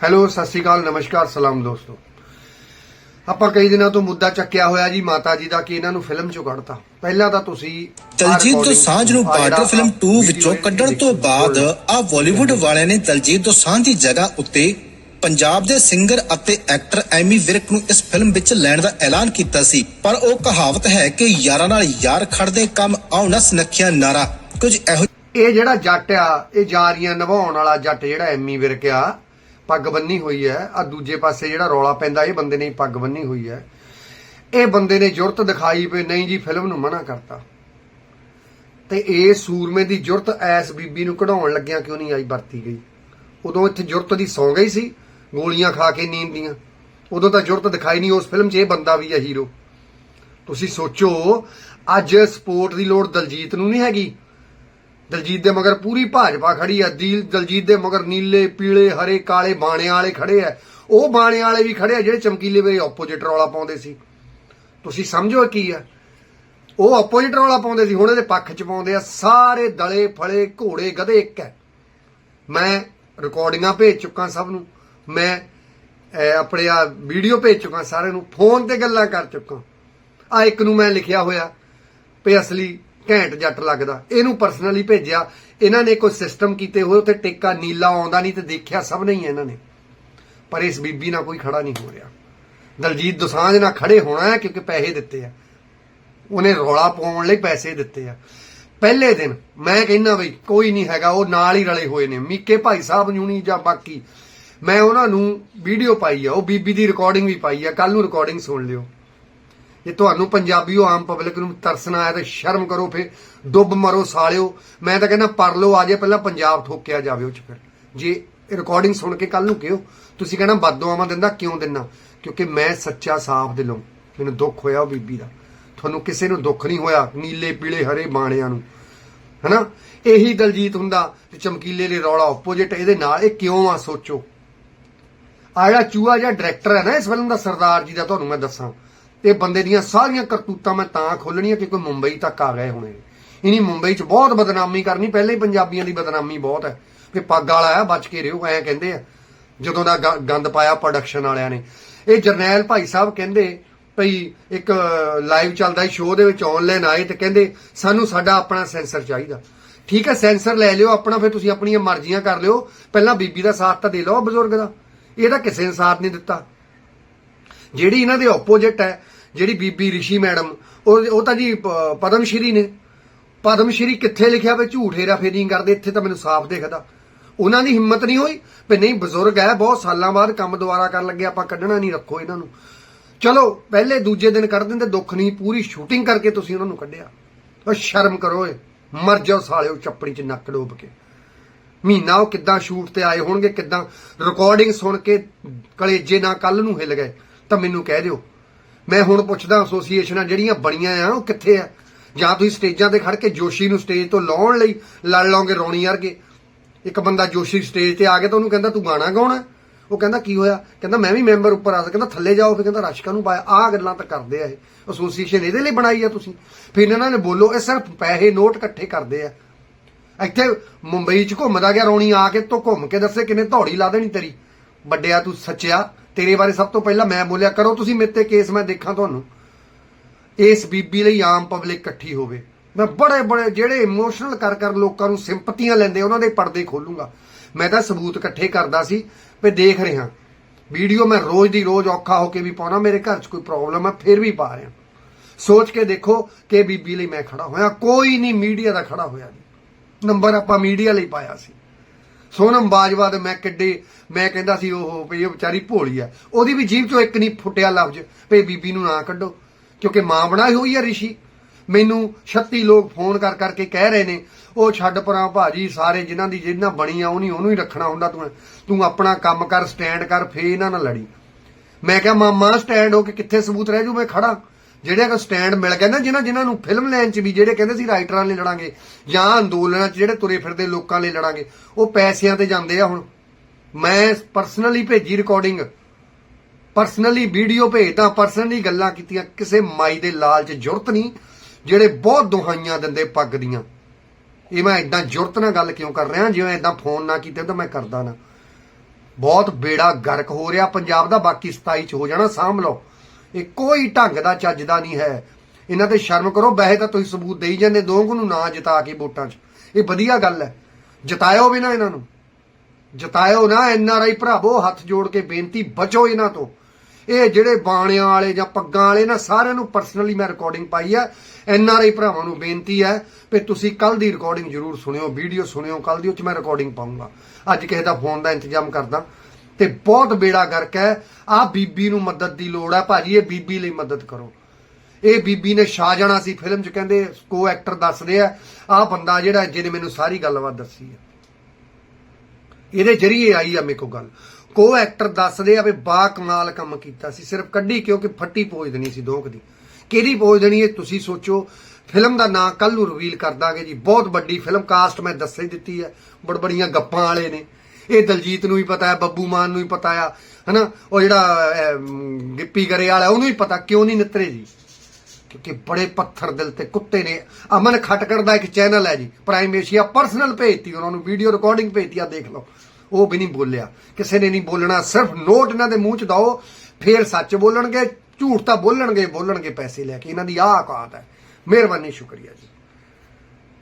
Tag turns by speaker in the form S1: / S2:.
S1: Hello ਸਤਿ ਸ਼੍ਰੀ ਅਕਾਲ ਨਮਸਕਾਰ ਸਲਾਮ ਦੋਸਤੋ। ਆਪਾਂ ਕਈ ਦਿਨਾਂ ਤੋਂ ਮੁੱਦਾ ਚੱਕਿਆ ਹੋਇਆ ਜੀ ਮਾਤਾ ਜੀ ਦਾ ਕਿ ਇਹਨਾਂ ਨੂੰ ਫਿਲਮ ਚੋਂ ਕੱਢਤਾ। ਪਹਿਲਾਂ ਤਾਂ ਤੁਸੀਂ
S2: ਦਲਜੀਤ ਦੋਸਾਂਝ ਨੂੰ ਬਾਰਡਰ ਫਿਲਮ 2 ਵਿੱਚੋਂ ਕੱਢਣ ਤੋਂ ਬਾਅਦ ਆ ਬਾਲੀਵੁੱਡ ਵਾਲਿਆਂ ਨੇ ਦਲਜੀਤ ਦੋਸਾਂਝ ਦੀ ਜਗ੍ਹਾ ਉੱਤੇ ਪੰਜਾਬ ਦੇ ਸਿੰਗਰ ਅਤੇ ਐਕਟਰ ਐਮੀ ਵਿਰਕ ਨੂੰ ਇਸ ਫਿਲਮ ਵਿੱਚ ਲੈਣ ਦਾ ਐਲਾਨ ਕੀਤਾ ਸੀ। ਪਰ ਉਹ ਕਹਾਵਤ ਹੈ ਕਿ ਯਾਰਾਂ ਨਾਲ ਯਾਰ ਖੜਦੇ ਕੰਮ ਆਉਣਾ ਸੁਨੱਖਿਆ ਨਾਰਾ। ਕੁਝ ਇਹੋ
S1: ਇਹ ਜਿਹੜਾ ਜੱਟ ਆ ਇਹ ਜਾਰੀਆਂ ਨਿਭਾਉਣ ਵਾਲਾ ਜੱਟ ਜਿਹੜਾ ਐਮੀ ਵਿਰਕ ਆ ਪੱਗ ਬੰਨੀ ਹੋਈ ਹੈ। ਆ ਦੂਜੇ ਪਾਸੇ ਜਿਹੜਾ ਰੌਲਾ ਪੈਂਦਾ, ਇਹ ਬੰਦੇ ਨੇ ਪੱਗ ਬੰਨੀ ਹੋਈ ਹੈ। ਇਹ ਬੰਦੇ ਨੇ ਜੁਰਤ ਦਿਖਾਈ ਪਈ ਨਹੀਂ ਜੀ, ਫਿਲਮ ਨੂੰ ਮਨਾ ਕਰਤਾ। ਤੇ ਇਹ ਸੂਰਮੇ ਦੀ ਜੁਰਤ ਐਸ ਬੀਬੀ ਨੂੰ ਕਢਾਉਣ ਲੱਗਿਆਂ ਕਿਉਂ ਨਹੀਂ ਆਈ, ਵਰਤੀ ਗਈ? ਉਦੋਂ ਇੱਥੇ ਜੁਰਤ ਦੀ ਸੌਂ ਗਈ ਸੀ, ਗੋਲੀਆਂ ਖਾ ਕੇ ਨੀਂਦ ਦੀਆਂ। ਉਦੋਂ ਤਾਂ ਜੁਰਤ ਦਿਖਾਈ ਨਹੀਂ, ਉਸ ਫਿਲਮ 'ਚ ਇਹ ਬੰਦਾ ਵੀ ਹੈ ਹੀਰੋ। ਤੁਸੀਂ ਸੋਚੋ, ਅੱਜ ਸਪੋਰਟ ਦੀ ਲੋੜ ਦਲਜੀਤ ਨੂੰ ਨਹੀਂ ਹੈਗੀ। ਦਲਜੀਤ ਦੇ ਮਗਰ ਪੂਰੀ ਭਾਜਪਾ ਖੜੀ ਆ। ਦਿਲ ਦਲਜੀਤ ਦੇ ਮਗਰ ਨੀਲੇ, ਪੀਲੇ, ਹਰੇ, ਕਾਲੇ, ਬਾਣਿਆਂ ਵਾਲੇ ਖੜੇ ਆ। ਉਹ ਬਾਣਿਆਂ ਵਾਲੇ ਵੀ ਖੜੇ ਆ ਜਿਹੜੇ ਚਮਕੀਲੇ ਵੇ ਆਪੋਜੀਟ ਰੌਲਾ ਪਾਉਂਦੇ ਸੀ। ਤੁਸੀਂ ਸਮਝੋ ਕੀ ਆ? ਉਹ ਆਪੋਜੀਟ ਰੌਲਾ ਪਾਉਂਦੇ ਸੀ, ਹੁਣ ਇਹਦੇ ਪੱਖ ਚ ਪਾਉਂਦੇ ਆ, ਸਾਰੇ ਦਲੇ ਫਲੇ ਘੋੜੇ ਗਧੇ ਇੱਕ ਹੈ। ਮੈਂ ਰਿਕਾਰਡਿੰਗਾਂ ਭੇਜ ਚੁੱਕਾ ਸਭ ਨੂੰ। ਮੈਂ ਆਪਣੇ ਆ ਵੀਡੀਓ ਭੇਜ ਚੁੱਕਾ ਸਾਰਿਆਂ ਨੂੰ। ਫੋਨ ਤੇ ਗੱਲਾਂ ਕਰ ਚੁੱਕਾ। ਆ ਇੱਕ ਨੂੰ ਮੈਂ ਲਿਖਿਆ ਹੋਇਆ, ਵੀ ਅਸਲੀ ਘੈਂਟ ਜੱਟ ਲੱਗਦਾ। ਇਹਨੂੰ ਪਰਸਨਲੀ ਭੇਜਿਆ। ਇਹਨਾਂ ਨੇ ਕੋਈ ਸਿਸਟਮ ਕੀਤੇ ਹੋਏ, ਉੱਥੇ ਟੇਕਾ ਨੀਲਾ ਆਉਂਦਾ ਨਹੀਂ ਤੇ ਦੇਖਿਆ ਸਭ ਨਹੀਂ ਹੀ ਇਹਨਾਂ ਨੇ। ਪਰ ਇਸ ਬੀਬੀ ਨਾਲ ਕੋਈ ਖੜਾ ਨਹੀਂ ਹੋ ਰਿਹਾ। ਦਲਜੀਤ ਦੁਸਾਂਝ ਨਾਲ ਖੜੇ ਹੋਣਾ ਹੈ ਕਿਉਂਕਿ ਪੈਸੇ ਦਿੱਤੇ ਆ। ਉਹਨੇ ਰੌਲਾ ਪਾਉਣ ਲਈ ਪੈਸੇ ਦਿੱਤੇ ਆ। ਪਹਿਲੇ ਦਿਨ ਮੈਂ ਕਹਿੰਦਾ ਬਈ ਕੋਈ ਨਹੀਂ ਹੈਗਾ, ਉਹ ਨਾਲ ਹੀ ਰਲੇ ਹੋਏ ਨੇ। ਮੀਕੇ ਭਾਈ ਸਾਹਿਬ ਜੂਣੀ ਜਾਂ ਬਾਕੀ। ਮੈਂ ਉਹਨਾਂ ਨੂੰ ਵੀਡੀਓ ਪਾਈ ਆ, ਉਹ ਬੀਬੀ ਦੀ ਰਿਕਾਰਡਿੰਗ ਵੀ ਪਾਈ ਆ। ਕੱਲ ਨੂੰ ਰਿਕਾਰਡਿੰਗ ਸੁਣ ਲਿਓ। ਜੇ ਤੁਹਾਨੂੰ ਪੰਜਾਬੀਓ ਆਮ ਪਬਲਿਕ ਨੂੰ ਤਰਸਣਾ ਆਇਆ ਤਾਂ ਸ਼ਰਮ ਕਰੋ ਫੇ, ਡੁੱਬ ਮਰੋ ਸਾਲਿਓ। ਮੈਂ ਤਾਂ ਕਹਿੰਦਾ ਪਰ ਲਓ ਆਜੇ ਪਹਿਲਾਂ ਪੰਜਾਬ ਠੋਕਿਆ ਜਾਵੇ ਉਹ ਚ ਫਿਰ। ਜੇ ਰਿਕਾਰਡਿੰਗ ਸੁਣ ਕੇ ਕੱਲ ਨੂੰ ਕਿਹੋ? ਤੁਸੀਂ ਕਹਿਣਾ ਬਦਦੁਆਵਾਂ ਦਿੰਦਾ, ਕਿਉਂ ਦਿੰਦਾ ਕਿਉਂਕਿ ਮੈਂ ਸੱਚਾ ਸਾਫ਼ ਦਿਲੋਂ, ਮੈਨੂੰ ਦੁੱਖ ਹੋਇਆ ਉਹ ਬੀਬੀ ਦਾ। ਤੁਹਾਨੂੰ ਕਿਸੇ ਨੂੰ ਦੁੱਖ ਨਹੀਂ ਹੋਇਆ, ਨੀਲੇ, ਪੀਲੇ, ਹਰੇ ਬਾਣਿਆਂ ਨੂੰ। ਹਨਾ? ਇਹੀ ਦਲਜੀਤ ਹੁੰਦਾ ਤੇ ਚਮਕੀਲੇ ਦੇ ਰੌਲਾ ਆਪੋਜੀਟ ਇਹਦੇ ਨਾਲ ਇਹ ਕਿਉਂ ਆ ਸੋਚੋ? ਆ ਜਿਹੜਾ ਚੂਹਾ ਜਿਹੜਾ ਡਾਇਰੈਕਟਰ ਹੈ ਨਾ ਇਸ ਫਿਲਮ ਦਾ, ਸਰਦਾਰ ਜੀ ਦਾ, ਤੁਹਾਨੂੰ ਮੈਂ ਦੱਸਾਂ। ਇਹ ਬੰਦੇ ਦੀਆਂ ਸਾਰੀਆਂ ਕਰਤੂਤਾਂ ਮੈਂ ਤਾਂ ਖੋਲਣੀਆਂ ਕਿਉਂਕਿ ਮੁੰਬਈ ਤੱਕ ਆ ਗਏ ਹੋਣੇ। ਇਨੀ ਮੁੰਬਈ 'ਚ ਬਹੁਤ ਬਦਨਾਮੀ ਕਰਨੀ, ਪਹਿਲੇ ਹੀ ਪੰਜਾਬੀਆਂ ਦੀ ਬਦਨਾਮੀ ਬਹੁਤ ਹੈ। ਕਿ ਪੱਗ ਵਾਲਾ ਆ ਬਚ ਕੇ ਰਿਓ ਐਂ ਕਹਿੰਦੇ ਆ। ਜਦੋਂ ਦਾ ਗ- ਗੰਦ ਪਾਇਆ ਪ੍ਰੋਡਕਸ਼ਨ ਵਾਲਿਆਂ ਨੇ। ਇਹ ਜਰਨੈਲ ਭਾਈ ਸਾਹਿਬ ਕਹਿੰਦੇ ਭਈ ਇੱਕ ਲਾਈਵ ਚੱਲਦਾ ਸ਼ੋਅ ਦੇ ਵਿੱਚ ਆਨਲਾਈਨ ਆਏ ਤੇ ਕਹਿੰਦੇ, ਸਾਨੂੰ ਸਾਡਾ ਆਪਣਾ ਸੈਂਸਰ ਚਾਹੀਦਾ। ਠੀਕ ਹੈ ਸੈਂਸਰ ਲੈ ਲਿਓ ਆਪਣਾ, ਫਿਰ ਤੁਸੀਂ ਆਪਣੀਆਂ ਮਰਜ਼ੀਆਂ ਕਰ ਲਿਓ। ਪਹਿਲਾਂ ਬੀਬੀ ਦਾ ਸਾਥ ਤਾਂ ਦੇ ਲਓ ਬਜ਼ੁਰਗ ਦਾ। ਇਹਦਾ ਕਿਸੇ ਨੇ ਸਾਥ ਨਹੀਂ ਦਿੱਤਾ। ਜਿਹੜੀ ਇਹਨਾਂ ਦੇ ਆਪੋਜੀਟ ਹੈ, ਜਿਹੜੀ ਬੀਬੀ ਰਿਸ਼ੀ ਮੈਡਮ, ਉਹ ਉਹ ਤਾਂ ਜੀ ਪਦਮ ਸ਼੍ਰੀ ਨੇ। ਪਦਮ ਸ਼੍ਰੀ ਕਿੱਥੇ ਲਿਖਿਆ ਵੀ ਝੂਠ ਹੇਰਾ ਫੇਰੀ ਕਰਦੇ, ਇੱਥੇ ਤਾਂ ਮੈਨੂੰ ਸਾਫ਼ ਦਿਖਦਾ। ਉਹਨਾਂ ਦੀ ਹਿੰਮਤ ਨਹੀਂ ਹੋਈ ਵੀ ਨਹੀਂ, ਬਜ਼ੁਰਗ ਹੈ, ਬਹੁਤ ਸਾਲਾਂ ਬਾਅਦ ਕੰਮ ਦੁਬਾਰਾ ਕਰਨ ਲੱਗੇ, ਆਪਾਂ ਕੱਢਣਾ ਨਹੀਂ, ਰੱਖੋ ਇਹਨਾਂ ਨੂੰ। ਚਲੋ, ਪਹਿਲੇ ਦੂਜੇ ਦਿਨ ਕੱਢ ਦਿੰਦੇ, ਦੁੱਖ ਨਹੀਂ, ਪੂਰੀ ਸ਼ੂਟਿੰਗ ਕਰਕੇ ਤੁਸੀਂ ਉਹਨਾਂ ਨੂੰ ਕੱਢਿਆ। ਉਹ ਸ਼ਰਮ ਕਰੋ ਏ ਮਰ ਜਾਓ ਸਾਲਿਓ, ਚੱਪੜੀ 'ਚ ਨੱਕ ਡੋਬ ਕੇ। ਮਹੀਨਾ ਉਹ ਕਿੱਦਾਂ ਸ਼ੂਟ ਤੇ ਆਏ ਹੋਣਗੇ, ਕਿੱਦਾਂ ਰਿਕਾਰਡਿੰਗ ਸੁਣ ਕੇ ਕਲੇਜੇ ਨਾਲ ਕੱਲ ਨੂੰ ਹਿੱਲ ਗਏ। ਤਾਂ ਮੈਨੂੰ ਕਹਿ ਦਿਓ। ਮੈਂ ਹੁਣ ਪੁੱਛਦਾ ਐਸੋਸੀਏਸ਼ਨਾਂ ਜਿਹੜੀਆਂ ਬਣੀਆਂ ਆ, ਉਹ ਕਿੱਥੇ ਆ? ਜਾਂ ਤੁਸੀਂ ਸਟੇਜਾਂ ਤੇ ਖੜ ਕੇ ਜੋਸ਼ੀ ਨੂੰ ਸਟੇਜ ਤੋਂ ਲਾਉਣ ਲਈ ਲੜ ਲਓਗੇ ਰੌਣੀ ਵਰਗੇ। ਇੱਕ ਬੰਦਾ ਜੋਸ਼ੀ ਸਟੇਜ ਤੇ ਆ ਕੇ ਤਾਂ ਉਹਨੂੰ ਕਹਿੰਦਾ, ਤੂੰ ਗਾਣਾ ਗਾਉਣਾ? ਉਹ ਕਹਿੰਦਾ, ਕੀ ਹੋਇਆ? ਕਹਿੰਦਾ, ਮੈਂ ਵੀ ਮੈਂਬਰ ਉੱਪਰ ਆ ਕਹਿੰਦਾ, ਥੱਲੇ ਜਾਓ। ਫਿਰ ਕਹਿੰਦਾ, ਰਸ਼ਕਾ ਨੂੰ ਪਾਇਆ। ਆਹ ਗੱਲਾਂ ਤਾਂ ਕਰਦੇ ਆ ਇਹ। ਐਸੋਸੀਏਸ਼ਨ ਇਹਦੇ ਲਈ ਬਣਾਈ ਆ ਤੁਸੀਂ। ਫਿਰ ਇਹਨਾਂ ਨੇ ਬੋਲੋ, ਇਹ ਸਿਰਫ ਪੈਸੇ ਨੋਟ ਇਕੱਠੇ ਕਰਦੇ ਆ। ਇੱਥੇ ਮੁੰਬਈ ਚ ਘੁੰਮਦਾ ਗਿਆ ਰੌਣੀ, ਆ ਕੇ ਤੋਂ ਘੁੰਮ ਕੇ ਦੱਸੇ ਕਿੰਨੇ ਧੌੜੀ ਲਾ ਦੇਣੀ ਤੇਰੀ। ਵੱਡਿਆ ਤੂੰ ਸੱਚਿਆ ਤੇਰੇ ਬਾਰੇ ਸਭ ਤੋਂ ਪਹਿਲਾਂ ਮੈਂ ਬੋਲਿਆ ਕਰੋ, ਤੁਸੀਂ ਮੇਰੇ ਤੇ ਕੇਸ ਮੈਂ ਦੇਖਾਂ ਤੁਹਾਨੂੰ। ਇਸ ਬੀਬੀ ਲਈ ਆਮ ਪਬਲਿਕ ਇਕੱਠੀ ਹੋਵੇ। ਮੈਂ ਬੜੇ ਬੜੇ, ਜਿਹੜੇ ਇਮੋਸ਼ਨਲ ਕਰ ਕਰ ਲੋਕਾਂ ਨੂੰ ਸਿੰਪਤੀਆਂ ਲੈਂਦੇ, ਉਹਨਾਂ ਦੇ ਪਰਦੇ ਖੋਲੂੰਗਾ। ਮੈਂ ਤਾਂ ਸਬੂਤ ਇਕੱਠੇ ਕਰਦਾ ਸੀ ਵੀ ਦੇਖ ਰਿਹਾ। ਵੀਡੀਓ ਮੈਂ ਰੋਜ਼ ਦੀ ਰੋਜ਼ ਔਖਾ ਹੋ ਕੇ ਵੀ ਪਾਉਣਾ, ਮੇਰੇ ਘਰ 'ਚ ਕੋਈ ਪ੍ਰੋਬਲਮ ਹੈ ਫਿਰ ਵੀ ਪਾ ਰਿਹਾ। ਸੋਚ ਕੇ ਦੇਖੋ ਕਿ ਬੀਬੀ ਲਈ ਮੈਂ ਖੜਾ ਹੋਇਆ। ਕੋਈ ਨਹੀਂ ਮੀਡੀਆ ਦਾ ਖੜਾ ਹੋਇਆ ਜੀ। ਨੰਬਰ ਆਪਾਂ ਮੀਡੀਆ ਲਈ ਪਾਇਆ ਸੀ। ਸੋਨਮ ਬਾਜਵਾ ਦੇ ਮੈਂ ਕਿੱਡੇ, ਮੈਂ ਕਹਿੰਦਾ ਸੀ ਉਹ ਵੀ ਇਹ ਵਿਚਾਰੀ ਭੋਲੀ ਆ। ਉਹਦੀ ਵੀ ਜੀਭ ਚੋਂ ਇੱਕ ਨਹੀਂ ਫੁੱਟਿਆ ਲਫ਼ਜ਼, ਵੀ ਬੀਬੀ ਨੂੰ ਨਾ ਕੱਢੋ। ਕਿਉਂਕਿ ਮਾਂ ਬਣਾਈ ਹੋਈ ਆ ਰਿਸ਼ੀ। ਮੈਨੂੰ 36 ਲੋਕ ਫੋਨ ਕਰ ਕਰਕੇ ਕਹਿ ਰਹੇ ਨੇ, ਉਹ ਛੱਡ ਪਰਾਂ ਭਾਜੀ, ਸਾਰੇ ਜਿਨ੍ਹਾਂ ਦੀ ਜਿੰਨਾ ਬਣੀ ਆ ਉਹਨੀ ਉਹਨੂੰ ਹੀ ਰੱਖਣਾ ਹੁੰਦਾ ਤੂੰ। ਤੂੰ ਆਪਣਾ ਕੰਮ ਕਰ ਸਟੈਂਡ ਕਰ ਫੇ ਇਹਨਾਂ ਨਾਲ ਲੜੀ। ਮੈਂ ਕਿਹਾ ਮਾਮਾ ਸਟੈਂਡ ਹੋ ਕੇ ਕਿੱਥੇ ਸਬੂਤ ਰਹਿ ਜੂ? ਮੈਂ ਖੜਾ ਜਿਹੜੇ ਕੋ ਸਟੈਂਡ ਮਿਲ ਗਿਆ ਨਾ, ਜਿਨ੍ਹਾਂ ਜਿਨ੍ਹਾਂ ਨੂੰ ਫਿਲਮ ਲੈਣ 'ਚ ਵੀ ਜਿਹੜੇ ਕਹਿੰਦੇ ਸੀ ਰਾਈਟਰਾਂ ਲਈ ਲੜਾਂਗੇ, ਜਾਂ ਅੰਦੋਲਨਾਂ 'ਚ ਜਿਹੜੇ ਤੁਰੇ ਫਿਰਦੇ ਲੋਕਾਂ ਲਈ ਲੜਾਂਗੇ, ਉਹ ਪੈਸਿਆਂ ਤੇ ਜਾਂਦੇ ਆ ਹੁਣ। ਮੈਂ ਪਰਸਨਲੀ ਭੇਜੀ ਰਿਕਾਰਡਿੰਗ ਪਰਸਨਲੀ ਵੀਡੀਓ ਭੇਜਦਾ ਪਰਸਨਲੀ ਗੱਲਾਂ ਕੀਤੀਆਂ, ਕਿਸੇ ਮਾਈ ਦੇ ਲਾਲ 'ਚ ਜੁਰਤ ਨਹੀਂ, ਜਿਹੜੇ ਬਹੁਤ ਦੁਹਾਈਆਂ ਦਿੰਦੇ ਪੱਗ ਦੀਆਂ। ਇਹ ਮੈਂ ਇਦਾਂ ਜੁਰਤ ਨਾਲ ਗੱਲ ਕਿਉਂ ਕਰ ਰਿਹਾ? ਜਿਵੇਂ ਇਦਾਂ ਫੋਨ ਨਾ ਕੀਤੇ ਤਾਂ ਮੈਂ ਕਰਦਾ ਨਾ। ਬਹੁਤ ਬੇੜਾ ਗਰਕ ਹੋ ਰਿਹਾ, ਪੰਜਾਬ ਦਾ ਬਾਕੀ 27 ਚ ਹੋ ਜਾਣਾ, ਸਾਂਭ ਲਓ। ਇਹ ਕੋਈ ਢੰਗ ਦਾ ਚੱਜ ਦਾ ਨਹੀਂ ਹੈ। ਇਹਨਾਂ ਤੇ ਸ਼ਰਮ ਕਰੋ, ਵੈਸੇ ਤਾਂ ਤੁਸੀਂ ਸਬੂਤ ਦੇਈ ਜਾਂਦੇ, ਦੋਂਗ ਨੂੰ ਨਾ ਜਿਤਾ ਕੇ ਵੋਟਾਂ 'ਚ। ਇਹ ਵਧੀਆ ਗੱਲ ਹੈ। ਜਿਤਾਇਓ ਵੀ ਨਾ ਇਹਨਾਂ ਨੂੰ। ਜਿਤਾਇਓ ਨਾ, ਐਨ ਆਰ ਆਈ ਭਰਾਵੋ, ਹੱਥ ਜੋੜ ਕੇ ਬੇਨਤੀ ਬਚੋ ਇਹਨਾਂ ਤੋਂ। ਇਹ ਜਿਹੜੇ ਬਾਣਿਆਂ ਵਾਲੇ ਜਾਂ ਪੱਗਾਂ ਵਾਲੇ ਨਾ, ਸਾਰਿਆਂ ਨੂੰ ਪਰਸਨਲੀ ਮੈਂ ਰਿਕਾਰਡਿੰਗ ਪਾਈ ਹੈ ਐਨ ਆਰ ਆਈ ਭਰਾਵਾਂ ਨੂੰ ਬੇਨਤੀ ਹੈ ਕਿ ਤੁਸੀਂ ਕੱਲ ਦੀ ਰਿਕਾਰਡਿੰਗ ਜ਼ਰੂਰ ਸੁਣਿਓ ਵੀਡੀਓ ਸੁਣਿਓ ਕੱਲ ਦੀ ਉਹ ਚ ਮੈਂ ਰਿਕਾਰਡਿੰਗ ਪਾਉਂਗਾ ਅੱਜ ਕਿਸੇ ਦਾ ਫੋਨ ਦਾ ਇੰਤਜ਼ਾਮ ਕਰਦਾ। ਤੇ ਬਹੁਤ ਬੇੜਾ ਗਰਕ ਹੈ। ਆ ਬੀਬੀ ਨੂੰ ਮਦਦ ਦੀ ਲੋੜ ਹੈ ਭਾਜੀ, ਇਹ ਬੀਬੀ ਲਈ ਮਦਦ ਕਰੋ। ਇਹ ਬੀਬੀ ਨੇ ਛਾ ਜਾਣਾ ਸੀ ਫਿਲਮ 'ਚ ਕਹਿੰਦੇ ਕੋ ਐਕਟਰ ਦੱਸਦੇ ਆ ਆ ਬੰਦਾ ਜਿਹੜਾ ਜਿਹਨੇ ਮੈਨੂੰ ਸਾਰੀ ਗੱਲਬਾਤ ਦੱਸੀ ਹੈ। ਇਹਦੇ ਜਰੀਏ ਆਈ ਆ ਮੇਰੇ ਕੋ ਗੱਲ। ਕੋ ਐਕਟਰ ਦੱਸਦੇ ਆ ਵੀ ਬਾ ਕਮਾਲ ਕੰਮ ਕੀਤਾ ਸੀ, ਸਿਰਫ ਕੱਢੀ ਕਿਉਂਕਿ ਫੱਟੀ ਪੋਜ ਦੇਣੀ ਸੀ ਦੋਕ ਦੀ। ਕਿਹਦੀ ਪੋਜ ਦੇਣੀ ਇਹ ਤੁਸੀਂ ਸੋਚੋ। ਫਿਲਮ ਦਾ ਨਾਂ ਕੱਲ ਨੂੰ ਰਿਵੀਲ ਕਰ ਦਾਂਗੇ ਜੀ। ਬਹੁਤ ਵੱਡੀ ਫਿਲਮ ਕਾਸਟ ਮੈਂ ਦੱਸੇ ਦਿੱਤੀ ਹੈ। ਬੜ ਬੜੀਆਂ ਗੱਪਾਂ ਵਾਲੇ ਨੇ। ਇਹ ਦਲਜੀਤ ਨੂੰ ਵੀ ਪਤਾ ਹੈ, ਬੱਬੂ ਮਾਨ ਨੂੰ ਵੀ ਪਤਾ ਆ, ਹਨਾ? ਉਹ ਜਿਹੜਾ ਗਿੱਪੀ ਗਰੇ ਵਾਲਾ ਉਹਨੂੰ ਵੀ ਪਤਾ, ਕਿਉਂ ਨਹੀਂ ਨਿਤਰੇ ਜੀ? ਕਿਉਂਕਿ ਬੜੇ ਪੱਥਰ ਦਿਲ ਤੇ ਕੁੱਤੇ ਨੇ। ਅਮਨ ਖਟਕੜ ਦਾ ਇੱਕ ਚੈਨਲ ਹੈ ਜੀ ਪ੍ਰਾਈਮ ਏਸ਼ੀਆ ਪਰਸਨਲ ਭੇਜਤੀ ਉਹਨਾਂ ਨੂੰ ਵੀਡੀਓ ਰਿਕਾਰਡਿੰਗ ਭੇਜਤੀ ਆ ਦੇਖ ਲਓ। ਉਹ ਵੀ ਨਹੀਂ ਬੋਲਿਆ। ਕਿਸੇ ਨੇ ਨਹੀਂ ਬੋਲਣਾ, ਸਿਰਫ ਨੋਟ ਇਹਨਾਂ ਦੇ ਮੂੰਹ ਚ ਦਓ, ਫੇਰ ਸੱਚ ਬੋਲਣਗੇ, ਝੂਠ ਤਾਂ ਬੋਲਣਗੇ ਬੋਲਣਗੇ ਪੈਸੇ ਲੈ ਕੇ। ਇਹਨਾਂ ਦੀ ਆਹ ਔਕਾਤ ਹੈ। ਮਿਹਰਬਾਨੀ, ਸ਼ੁਕਰੀਆ ਜੀ।